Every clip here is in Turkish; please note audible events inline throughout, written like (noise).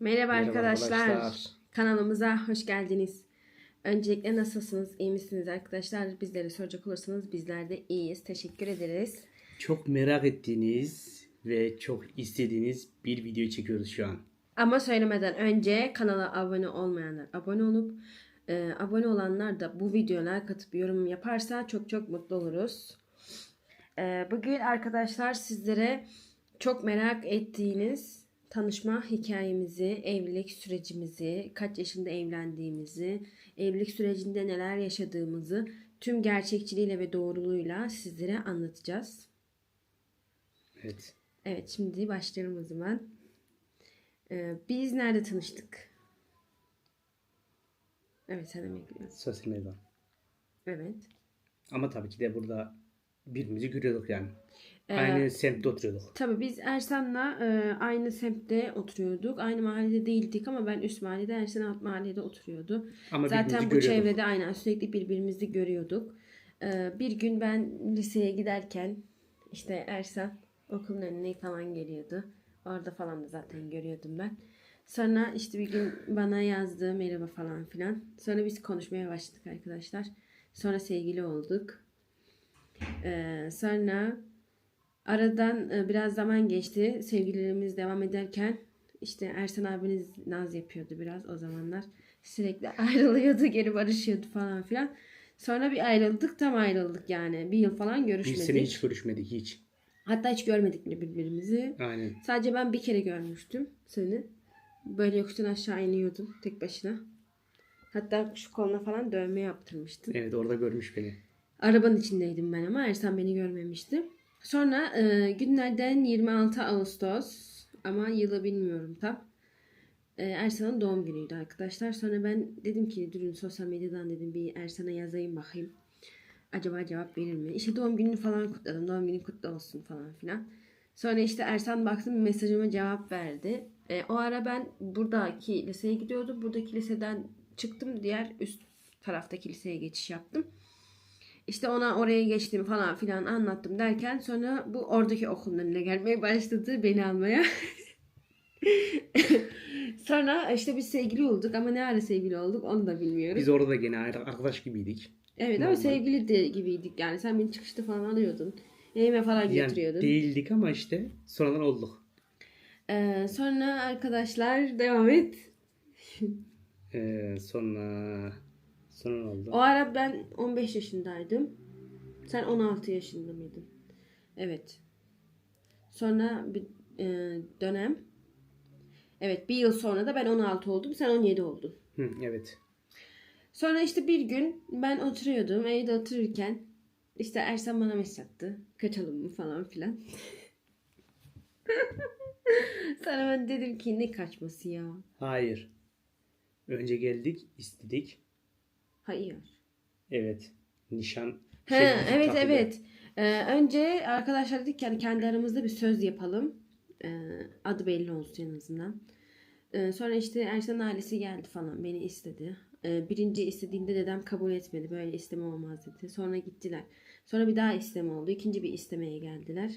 Merhaba, Merhaba arkadaşlar. arkadaşlar. Kanalımıza hoş geldiniz. Öncelikle nasılsınız? İyi misiniz arkadaşlar? Bizlere soracak olursanız bizler de iyiyiz. Teşekkür ederiz. Çok merak ettiğiniz ve çok istediğiniz bir video çekiyoruz şu an. Ama söylemeden önce kanala abone olmayanlar abone olup e, abone olanlar da bu videoya katıp yorum yaparsa çok çok mutlu oluruz. E, bugün arkadaşlar sizlere çok merak ettiğiniz tanışma hikayemizi, evlilik sürecimizi, kaç yaşında evlendiğimizi, evlilik sürecinde neler yaşadığımızı tüm gerçekçiliğiyle ve doğruluğuyla sizlere anlatacağız. Evet. Evet şimdi başlayalım o zaman. Ee, biz nerede tanıştık? Evet sen biliyorsun. Sosyal medyadan. Evet. Ama tabii ki de burada birbirimizi görüyorduk yani. Ee, Aynı semtte oturuyorduk. Tabii biz Ersan'la e, aynı semtte oturuyorduk. Aynı mahallede değildik ama ben üst mahallede, Ersan alt mahallede oturuyordu. Ama Zaten bu çevrede aynen sürekli birbirimizi görüyorduk. Ee, bir gün ben liseye giderken işte Ersan okulun önüne falan geliyordu. Orada falan da zaten görüyordum ben. Sonra işte bir gün bana yazdı merhaba falan filan. Sonra biz konuşmaya başladık arkadaşlar. Sonra sevgili olduk. Ee, sonra aradan e, biraz zaman geçti. Sevgililerimiz devam ederken işte Ersan abiniz naz yapıyordu biraz o zamanlar. Sürekli (laughs) ayrılıyordu, geri barışıyordu falan filan. Sonra bir ayrıldık, tam ayrıldık yani. Bir yıl falan Bir görüşmedik. sene hiç görüşmedik hiç. Hatta hiç görmedik bile birbirimizi. Aynen. Sadece ben bir kere görmüştüm seni. Böyle yokuştan aşağı iniyordun tek başına. Hatta şu koluna falan dövme yaptırmıştın. Evet orada görmüş beni. Arabanın içindeydim ben ama Ersan beni görmemişti. Sonra e, günlerden 26 Ağustos ama yılı bilmiyorum tam. E, Ersan'ın doğum günüydü arkadaşlar. Sonra ben dedim ki durun sosyal medyadan dedim bir Ersan'a yazayım bakayım. Acaba cevap verir mi? İşte doğum gününü falan kutladım. Doğum günün kutlu olsun falan filan. Sonra işte Ersan baktım mesajıma cevap verdi. E, o ara ben buradaki liseye gidiyordum. Buradaki liseden çıktım. Diğer üst taraftaki liseye geçiş yaptım. İşte ona oraya geçtim falan filan anlattım derken sonra bu oradaki okulun önüne gelmeye başladı beni almaya. (laughs) sonra işte biz sevgili olduk ama ne ara sevgili olduk onu da bilmiyorum. Biz orada da gene arkadaş gibiydik. evet ama normal. sevgili de gibiydik yani sen beni çıkışta falan alıyordun. Evime falan Yani götürüyordun. değildik ama işte sonradan olduk. Ee, sonra arkadaşlar devam et. (laughs) Ee, sonra sonra ne oldu? O ara ben 15 yaşındaydım. Sen 16 yaşında mıydın? Evet. Sonra bir e, dönem. Evet bir yıl sonra da ben 16 oldum. Sen 17 oldun. Hı, evet. Sonra işte bir gün ben oturuyordum. Evde otururken işte Ersan bana mesaj attı. Kaçalım mı falan filan. (laughs) Sonra ben dedim ki ne kaçması ya. Hayır. Önce geldik, istedik. Hayır. Evet. Nişan. He, şey, evet takıldı. evet. Ee, önce arkadaşlar dedik yani kendi aramızda bir söz yapalım. Ee, adı belli olsun en azından. Ee, sonra işte Ersan ailesi geldi falan beni istedi. Ee, birinci istediğinde dedem kabul etmedi. Böyle isteme olmaz dedi. Sonra gittiler. Sonra bir daha isteme oldu. İkinci bir istemeye geldiler.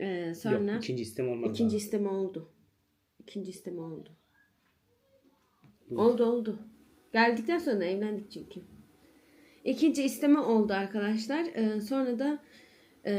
Ee, sonra Yok, ikinci istem olmadı. ikinci daha. isteme oldu. İkinci isteme oldu. Hı. Oldu oldu. Geldikten sonra evlendik çünkü. İkinci isteme oldu arkadaşlar. Ee, sonra da e,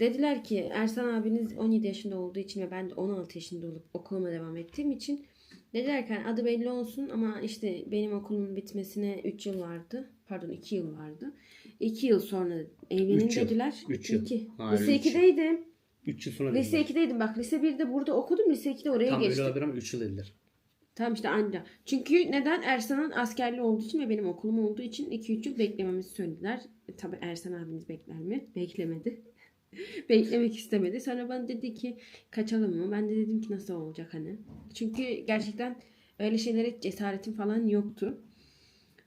dediler ki Ersan abiniz 17 yaşında olduğu için ve ben de 16 yaşında olup okuluma devam ettiğim için dediler ki hani adı belli olsun ama işte benim okulumun bitmesine 3 yıl vardı. Pardon 2 yıl vardı. 2 yıl sonra evlenin Üç dediler. Üç yıl. İki. Hayır, Lise üç yıl. 2'deydim. 3 yıl sonra Lise dediler. 2'deydim bak. Lise 1'de burada okudum. Lise 2'de oraya Tam geçtim. öyle olabilir ama 3 yıl dediler. Tamam işte anca. Çünkü neden? Ersan'ın askerli olduğu için ve benim okulum olduğu için 2-3 yıl beklememizi söylediler. E, tabii Ersan abiniz bekler mi? Beklemedi. (laughs) Beklemek istemedi. Sonra bana dedi ki kaçalım mı? Ben de dedim ki nasıl olacak hani. Çünkü gerçekten öyle şeylere cesaretim falan yoktu.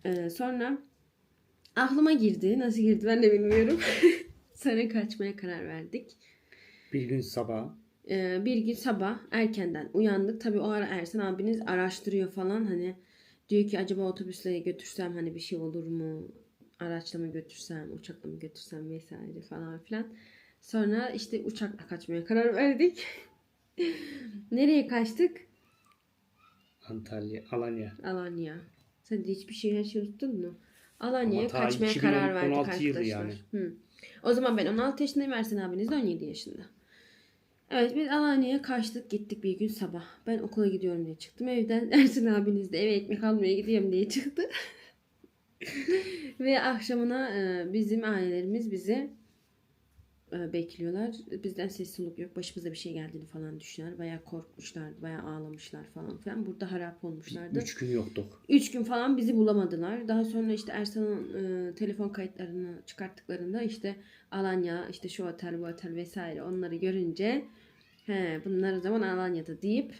Ee, sonra aklıma girdi. Nasıl girdi ben de bilmiyorum. (laughs) sonra kaçmaya karar verdik. Bir gün sabah Ee, bir gün sabah erkenden uyandık. Tabii o ara Ersan abiniz araştırıyor falan hani diyor ki acaba otobüsle götürsem hani bir şey olur mu? Araçla mı götürsem, uçakla mı götürsem vesaire falan filan. Sonra işte uçakla kaçmaya karar verdik. (laughs) Nereye kaçtık? Antalya, Alanya. Alanya. Sen de hiçbir şey her şeyi unuttun mu? Alanya'ya kaçmaya 2016 karar verdik arkadaşlar. yani. Hı. O zaman ben 16 yaşındayım. Ersen abiniz de 17 yaşında. Evet biz Alanya'ya kaçtık gittik bir gün sabah. Ben okula gidiyorum diye çıktım evden. (laughs) Ersin abiniz de eve ekmek almaya gidiyorum diye çıktı. (laughs) Ve akşamına e, bizim ailelerimiz bizi e, bekliyorlar. Bizden ses soluk yok. Başımıza bir şey geldiğini falan düşünüyorlar. Bayağı korkmuşlardı. Bayağı ağlamışlar falan filan. Burada harap olmuşlardı. Üç gün yoktuk. Üç gün falan bizi bulamadılar. Daha sonra işte Ersan'ın e, telefon kayıtlarını çıkarttıklarında işte Alanya, işte şu otel, bu otel vesaire onları görünce he, bunlar o zaman Alanya'da deyip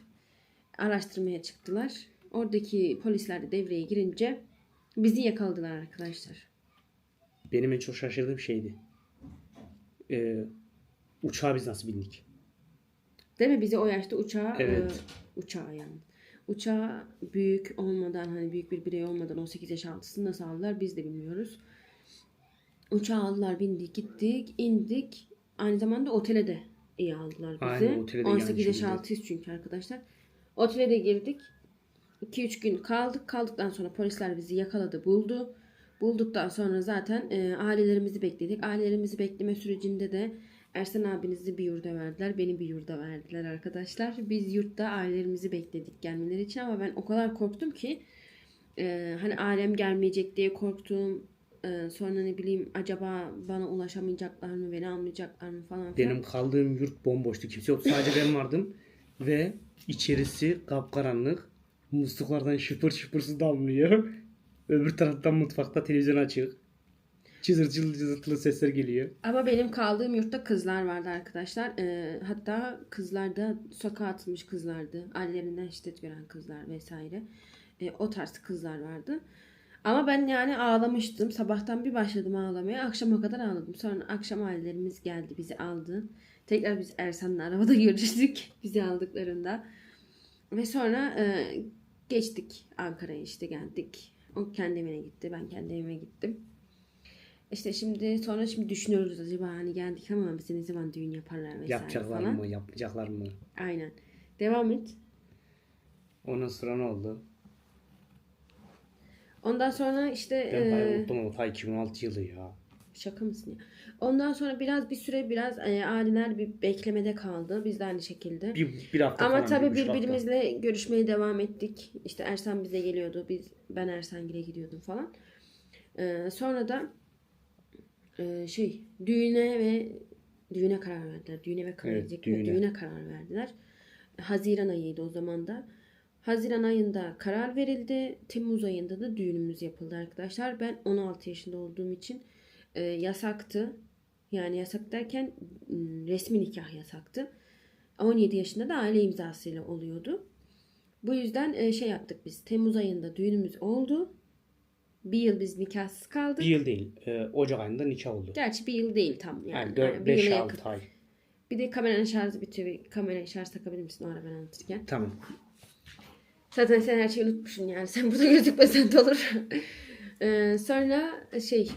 araştırmaya çıktılar. Oradaki polisler de devreye girince bizi yakaladılar arkadaşlar. Benim en çok şaşırdığım şeydi. Ee, uçağa biz nasıl bindik? Değil mi? Bizi o yaşta uçağa, Evet. e, uçağa yani. Uçağa büyük olmadan hani büyük bir birey olmadan 18 yaş altısını nasıl aldılar biz de bilmiyoruz. Uçağa aldılar bindik gittik indik. Aynı zamanda otele de iyi aldılar bizi. Aynen, otele de 18 yaş altıyız çünkü arkadaşlar. Otele de girdik. 2-3 gün kaldık. Kaldıktan sonra polisler bizi yakaladı buldu. Bulduktan sonra zaten e, ailelerimizi bekledik. Ailelerimizi bekleme sürecinde de Ersen abinizi bir yurda verdiler. Beni bir yurda verdiler arkadaşlar. Biz yurtta ailelerimizi bekledik gelmeleri için ama ben o kadar korktum ki e, hani ailem gelmeyecek diye korktum. E, sonra ne bileyim acaba bana ulaşamayacaklar mı, beni almayacaklar mı falan filan. Benim kaldığım yurt bomboştu. Kimse yoktu. Sadece ben vardım. (laughs) Ve içerisi kapkaranlık. Musluklardan şıpır şıpır su damlıyor. (laughs) Öbür taraftan mutfakta televizyon açık. Çızır cızırtılı sesler geliyor. Ama benim kaldığım yurtta kızlar vardı arkadaşlar. Ee, hatta kızlar da sokağa atılmış kızlardı. Ailelerinden şiddet gören kızlar vesaire. Ee, o tarz kızlar vardı. Ama ben yani ağlamıştım. Sabahtan bir başladım ağlamaya. Akşama kadar ağladım. Sonra akşam ailelerimiz geldi. Bizi aldı. Tekrar biz Ersan'la arabada (laughs) görüştük. Bizi aldıklarında. Ve sonra e, geçtik Ankara'ya işte geldik. O kendi evine gitti. Ben kendi evime gittim. İşte şimdi sonra şimdi düşünüyoruz acaba hani geldik ama bize ne zaman düğün yaparlar vesaire Yapacaklar falan. mı, yapmayacaklar mı? Aynen. Devam et. Ondan sonra ne oldu? Ondan sonra işte Ben bayağı e, unuttum ama ta 2016 yılı ya. şaka mısın ya? Ondan sonra biraz bir süre biraz e, aileler bir beklemede kaldı. Biz de aynı şekilde. Bir, bir hafta Ama tabii bir buçuk hafta. birbirimizle görüşmeye devam ettik. İşte Ersan bize geliyordu. Biz ben Ersengil'e gidiyordum falan. Ee, sonra da e, şey düğüne ve düğüne karar verdiler. Düğüne ve karar Evet, düğüne. düğüne karar verdiler. Haziran ayıydı o zaman da. Haziran ayında karar verildi. Temmuz ayında da düğünümüz yapıldı arkadaşlar. Ben 16 yaşında olduğum için e, yasaktı. Yani yasak derken resmi nikah yasaktı. 17 yaşında da aile imzasıyla oluyordu. Bu yüzden e, şey yaptık biz. Temmuz ayında düğünümüz oldu. Bir yıl biz nikahsız kaldık. Bir yıl değil. e, Ocak ayında nikah oldu. Gerçi bir yıl değil tam yani. Yani Yani bir yıla 5-6 yakın. ay. Bir de kameranın şarjı bitiyor. Kameraya şarj takabilir misin o ara ben anlatırken? Tamam. Zaten sen her şeyi unutmuşsun yani. Sen burada (laughs) gözükmesen de olur. Ee, sonra şey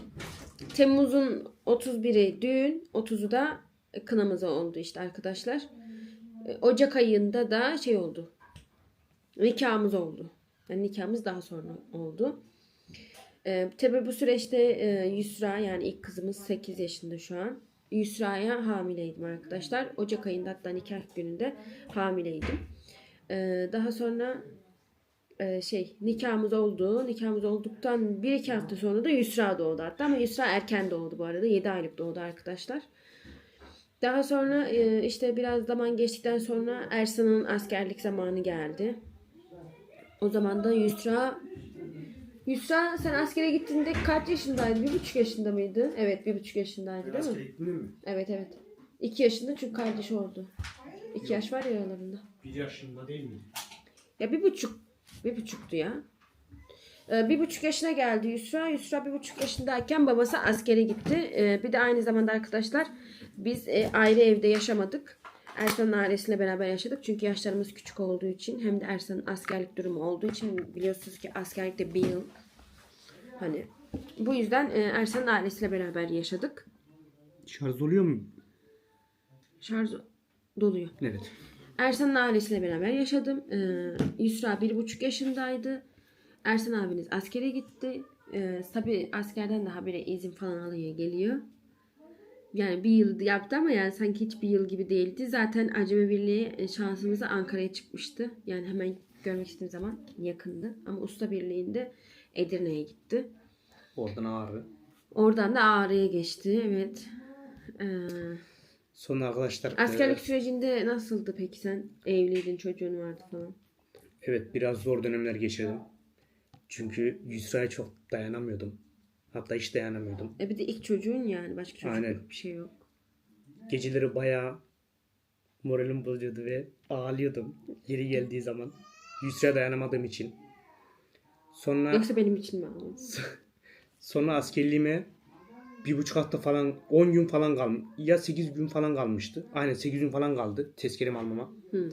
Temmuz'un 31'i düğün, 30'u da kınamız oldu işte arkadaşlar. Ee, Ocak ayında da şey oldu. Nikahımız oldu. Yani nikahımız daha sonra oldu. Ee, tabii bu süreçte e, Yusra yani ilk kızımız 8 yaşında şu an. Yusra'ya hamileydim arkadaşlar. Ocak ayında hatta nikah gününde hamileydim. Ee, daha sonra e, şey nikahımız oldu. Nikahımız olduktan bir iki hafta sonra da Yusra doğdu hatta ama Yusra erken doğdu bu arada. 7 aylık doğdu arkadaşlar. Daha sonra e, işte biraz zaman geçtikten sonra Ersan'ın askerlik zamanı geldi. O zaman da Yusra Yusra sen askere gittiğinde kaç yaşındaydı? Bir buçuk yaşında mıydı? Evet bir buçuk yaşındaydı değil mi? Evet evet. İki yaşında çünkü kardeşi oldu. İki yaş var ya aralarında. Bir yaşında değil mi? Ya bir buçuk. Bir buçuktu ya. Ee, bir buçuk yaşına geldi Yusra. Yusra bir buçuk yaşındayken babası askere gitti. Ee, bir de aynı zamanda arkadaşlar biz e, ayrı evde yaşamadık. Ersan'ın ailesiyle beraber yaşadık. Çünkü yaşlarımız küçük olduğu için hem de Ersan'ın askerlik durumu olduğu için biliyorsunuz ki askerlikte bir yıl. Hani bu yüzden e, Ersan'ın ailesiyle beraber yaşadık. Şarj oluyor mu? Şarj doluyor. Evet. Ersan'ın ailesiyle beraber yaşadım. Ee, Yusra bir buçuk yaşındaydı. Ersan abiniz askere gitti. Ee, tabii askerden de habire izin falan alıyor geliyor. Yani bir yıl yaptı ama yani sanki hiç bir yıl gibi değildi. Zaten Acemi Birliği e, şansımıza Ankara'ya çıkmıştı. Yani hemen görmek istediğim zaman yakındı. Ama Usta Birliği'nde Edirne'ye gitti. Oradan ağrı. Oradan da Ağrı'ya geçti. Evet. Ee, Sonra arkadaşlar askerlik e, sürecinde nasıldı peki sen? Evliydin, çocuğun vardı falan. evet biraz zor dönemler geçirdim. Çünkü Yusra'ya çok dayanamıyordum. Hatta hiç dayanamıyordum. E bir de ilk çocuğun yani. Başka çocuk Aynen. bir şey yok. Geceleri bayağı moralim bozuyordu ve ağlıyordum yeri geldiği zaman. Yusra'ya dayanamadığım için. Sonra Yoksa benim için mi ağladın? (laughs) sonra askerliğime bir buçuk hafta falan 10 gün falan kalmış. Ya 8 gün falan kalmıştı. Aynen 8 gün falan kaldı tezkeremi almama. Hı.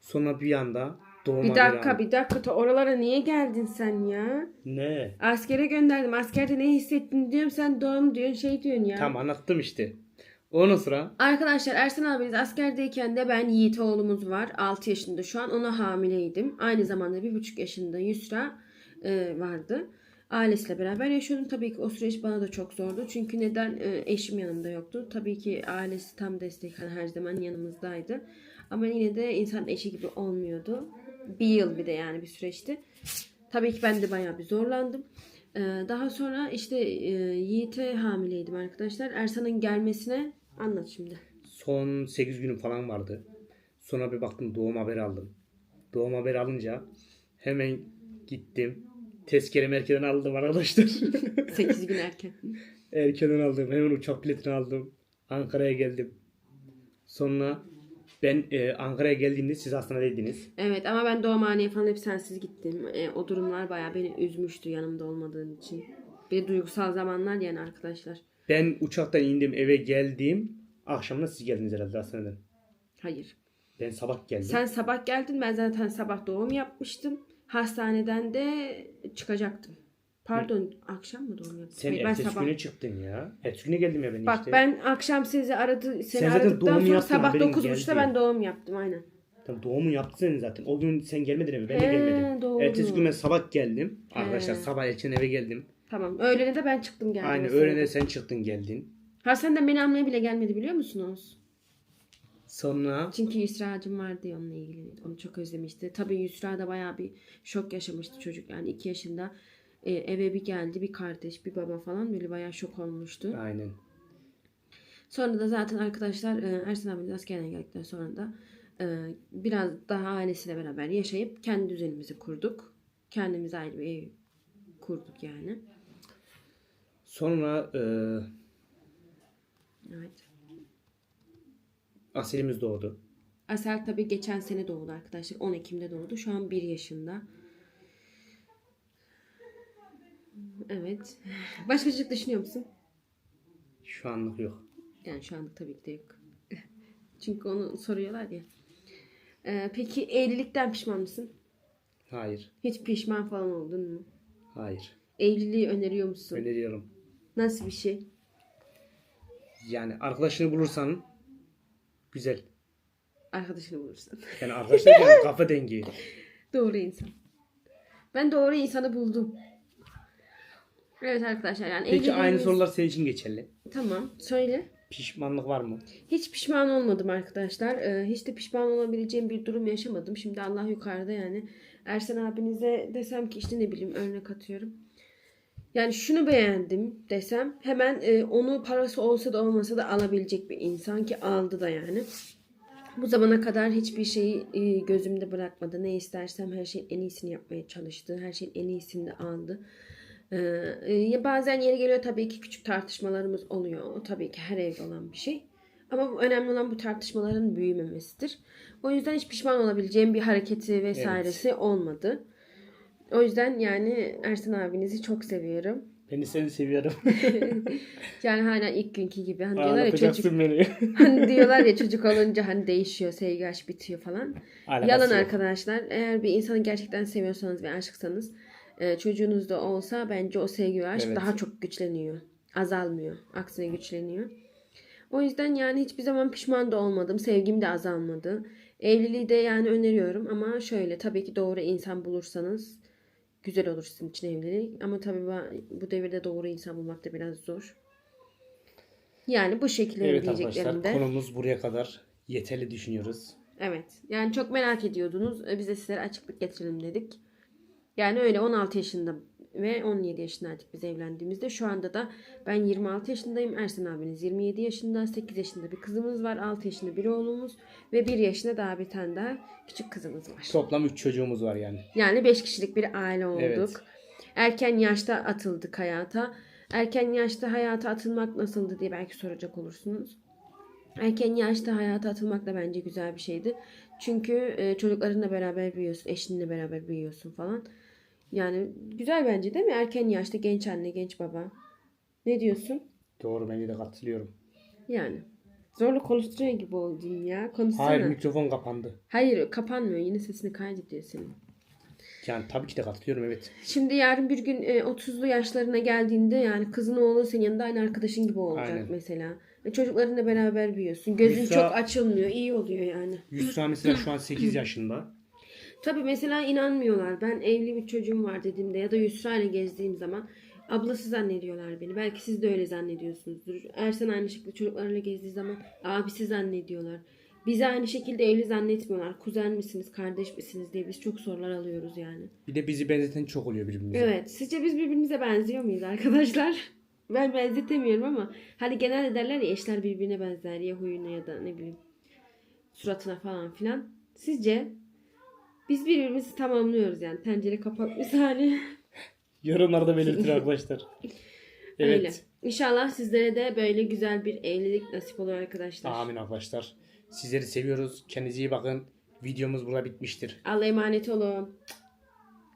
Sonra bir anda doğum Bir dakika aldım. bir dakika ta oralara niye geldin sen ya? Ne? Askere gönderdim. Askerde ne hissettin diyorum sen doğum diyorsun şey diyorsun ya. Tam anlattım işte. Ondan sonra Arkadaşlar Ersan abiniz askerdeyken de ben Yiğit oğlumuz var. 6 yaşında şu an ona hamileydim. Aynı zamanda 1,5 yaşında Yusra e, vardı. Ailesiyle beraber yaşıyordum. Tabii ki o süreç bana da çok zordu. Çünkü neden E, eşim yanımda yoktu. Tabii ki ailesi tam destek hani her zaman yanımızdaydı. Ama yine de insan eşi gibi olmuyordu. Bir yıl bir de yani bir süreçti. Tabii ki ben de bayağı bir zorlandım. Ee, Daha sonra işte e, Yiğit'e hamileydim arkadaşlar. Ersan'ın gelmesine anlat şimdi. son 8 günüm falan vardı. Sonra bir baktım doğum haberi aldım. Doğum haberi alınca hemen gittim. Tezkeremi erkenden aldım arkadaşlar. (laughs) 8 gün erken. erkenden aldım. Hemen uçak biletini aldım. Ankara'ya geldim. Sonra ben e, Ankara'ya geldiğimde siz hastanedeydiniz. Evet ama ben doğumhaneye falan hep sensiz gittim. E, o durumlar bayağı beni üzmüştü yanımda olmadığın için. Bir de duygusal zamanlar yani arkadaşlar. Ben uçaktan indim eve geldim. Akşamına siz geldiniz herhalde hastaneden. Hayır. Ben sabah geldim. Sen sabah geldin ben zaten sabah doğum yapmıştım. Hastaneden de çıkacaktım. Pardon akşam mı doğum yaptım? Sen Hayır, ertesi güne çıktın ya. Ertesi güne geldim ya ben Bak işte. ben akşam sizi aradı seni Sen zaten aradıktan doğum sonra yaptın, sabah haberin 9.30'da geldi. ben doğum yaptım aynen. Tamam, doğumu yaptın sen zaten. O gün sen gelmedin eve. Ben de He, gelmedim. doğru. Ertesi gün ben sabah geldim. Arkadaşlar He. sabah erken eve geldim. Tamam. Öğlene de ben çıktım geldim. Mesela. öğlene sen çıktın geldin. Hasan da beni almaya bile gelmedi biliyor musunuz? Sonra Çünkü Yusra'cım vardı ya onunla ilgili. Onu çok özlemişti. Tabii Yusra da bayağı bir şok yaşamıştı çocuk. Yani 2 yaşında e, eve bir geldi bir kardeş bir baba falan böyle bayağı şok olmuştu. aynen. Sonra da zaten arkadaşlar e, Ersin abimiz askerden geldikten sonra da e, biraz daha ailesiyle beraber yaşayıp kendi düzenimizi kurduk. Kendimize ayrı bir ev kurduk yani. Sonra e, Evet. Asilimiz doğdu. Asel tabii geçen sene doğdu arkadaşlar. 10 Ekim'de doğdu. Şu an 1 yaşında. Evet. Başka çocuk düşünüyor musun? Şu anlık yok. Yani şu anlık tabii ki de yok. (laughs) Çünkü onu soruyorlar ya. Ee, peki evlilikten pişman mısın? Hayır. Hiç pişman falan oldun mu? Hayır. Evliliği öneriyor musun? Öneriyorum. Nasıl bir şey? Yani arkadaşını bulursan güzel. Arkadaşını bulursun. Yani arkadaşlar yani kafa dengi. (laughs) doğru insan. Ben doğru insanı buldum. Evet arkadaşlar yani Peki aynı evliliğimiz- sorular senin için geçerli. Tamam söyle. Pişmanlık var mı? Hiç pişman olmadım arkadaşlar. Ee, hiç de pişman olabileceğim bir durum yaşamadım. Şimdi Allah yukarıda yani. Ersen abinize desem ki işte ne bileyim örnek atıyorum. Yani şunu beğendim desem hemen e, onu parası olsa da olmasa da alabilecek bir insan ki aldı da yani. Bu zamana kadar hiçbir şeyi e, gözümde bırakmadı. Ne istersem her şeyin en iyisini yapmaya çalıştı. Her şeyin en iyisini de aldı. Ee, bazen yeri geliyor tabii ki küçük tartışmalarımız oluyor. O tabii ki her evde olan bir şey. Ama bu önemli olan bu tartışmaların büyümemesidir. O yüzden hiç pişman olabileceğim bir hareketi vesairesi olmadı. O yüzden yani Ersan abinizi çok seviyorum. Ben de seni seviyorum. (laughs) Yani hala ilk günkü gibi. Hani diyorlar ya çocuk, beni. (laughs) hani diyorlar ya çocuk olunca hani değişiyor, sevgi aşk bitiyor falan. Alakası Yalan yok. arkadaşlar. Eğer bir insanı gerçekten seviyorsanız ve aşıksanız e, çocuğunuz da olsa bence o sevgi ve aşk Evet. daha çok güçleniyor. Azalmıyor. Aksine güçleniyor. O yüzden yani hiçbir zaman pişman da olmadım. Sevgim de azalmadı. Evliliği de yani öneriyorum ama şöyle tabii ki doğru insan bulursanız güzel olur sizin için evlilik. Ama tabii bu devirde doğru insan bulmak da biraz zor. Yani bu şekilde Evet arkadaşlar diyeceklerimde. konumuz buraya kadar yeterli düşünüyoruz. Evet. Yani çok merak ediyordunuz. E, Biz de sizlere açıklık getirelim dedik. Yani öyle 16 yaşında ve 17 yaşındaydık biz evlendiğimizde. Şu anda da ben 26 yaşındayım. Ersen abiniz 27 yaşında. 8 yaşında bir kızımız var. 6 yaşında bir oğlumuz. Ve 1 yaşında daha bir tane daha küçük kızımız var. Toplam 3 çocuğumuz var yani. Yani 5 kişilik bir aile olduk. Evet. Erken yaşta atıldık hayata. Erken yaşta hayata atılmak nasıldı diye belki soracak olursunuz. Erken yaşta hayata atılmak da bence güzel bir şeydi. Çünkü e, çocuklarınla beraber büyüyorsun, eşinle beraber büyüyorsun falan. Yani güzel bence değil mi? Erken yaşta genç anne, genç baba. Ne diyorsun? Doğru bence de katılıyorum. Yani. Zorla konuşturuyor gibi oldun ya. Konuşsana. Hayır Hayır, mikrofon kapandı. kapanmıyor. Yine sesini kaydediyor senin. Yani tabii ki de katılıyorum evet. Şimdi yarın bir gün e, 30'lu yaşlarına geldiğinde yani kızın oğlu senin yanında aynı arkadaşın gibi olacak Aynen. mesela. E, çocuklarınla beraber büyüyorsun. Gözün Yusra- çok açılmıyor. iyi oluyor yani. Yusra mesela şu an 8 yaşında. Tabii mesela inanmıyorlar. Ben evli bir çocuğum var dediğimde ya da Yusra ile gezdiğim zaman ablası zannediyorlar beni. Belki siz de öyle zannediyorsunuzdur. Ersen aynı şekilde çocuklarla gezdiği zaman abisi zannediyorlar. Bizi aynı şekilde evli zannetmiyorlar. Kuzen misiniz, kardeş misiniz diye biz çok sorular alıyoruz yani. Bir de bizi benzeten çok oluyor birbirimize. Evet. Sizce biz birbirimize benziyor muyuz arkadaşlar? (laughs) Ben benzetemiyorum ama hani genelde derler ya eşler birbirine benzer ya huyuna ya da ne bileyim suratına falan filan. Sizce biz birbirimizi tamamlıyoruz yani tencere kapak misali. Yorumlarda belirtin arkadaşlar. (laughs) Evet. Öyle. İnşallah sizlere de böyle güzel bir evlilik nasip olur arkadaşlar. Amin arkadaşlar. Sizleri seviyoruz. Kendinize iyi bakın. Videomuz burada bitmiştir. Allah'a emanet olun.